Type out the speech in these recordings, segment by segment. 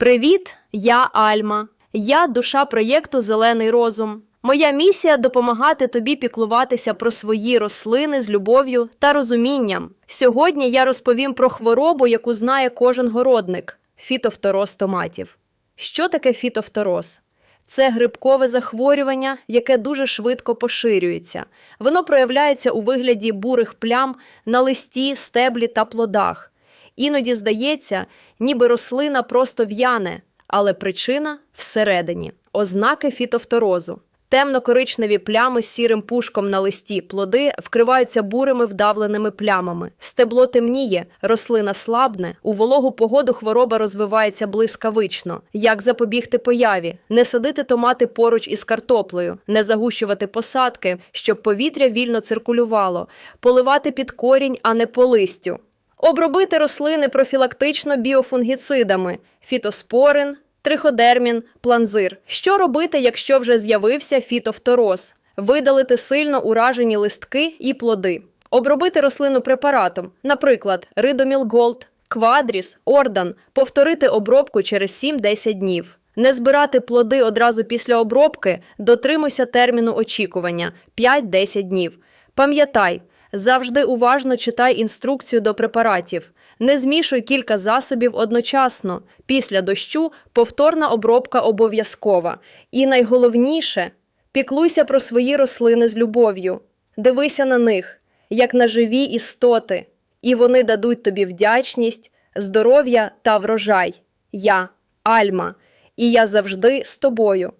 Привіт, я Альма. Я душа проєкту Зелений розум. Моя місія допомагати тобі піклуватися про свої рослини з любов'ю та розумінням. Сьогодні я розповім про хворобу, яку знає кожен городник фітофтороз томатів. Що таке фітофтороз? Це грибкове захворювання, яке дуже швидко поширюється. Воно проявляється у вигляді бурих плям на листі, стеблі та плодах. Іноді здається, ніби рослина просто в'яне, але причина всередині. Ознаки фітофторозу. Темно-коричневі плями з сірим пушком на листі, плоди вкриваються бурими вдавленими плямами. Стебло темніє, рослина слабне. У вологу погоду хвороба розвивається блискавично. Як запобігти появі? Не садити томати поруч із картоплею, не загущувати посадки, щоб повітря вільно циркулювало, поливати під корінь, а не по листю. Обробити рослини профілактично біофунгіцидами фітоспорин, триходермін, планзир. Що робити, якщо вже з'явився фітофтороз? Видалити сильно уражені листки і плоди. Обробити рослину препаратом, наприклад, Ридоміл Голд, Квадріс, Ордан, повторити обробку через 7-10 днів. Не збирати плоди одразу після обробки, дотримуйся терміну очікування 5-10 днів. Пам'ятай, завжди уважно читай інструкцію до препаратів. Не змішуй кілька засобів одночасно. Після дощу повторна обробка обов'язкова. І найголовніше піклуйся про свої рослини з любов'ю. Дивися на них, як на живі істоти, і вони дадуть тобі вдячність, здоров'я та врожай. Я Альма, і я завжди з тобою.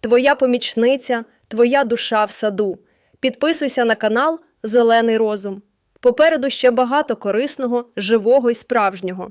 Твоя помічниця, твоя душа в саду. Підписуйся на канал Зелений Розум. Попереду ще багато корисного, живого і справжнього.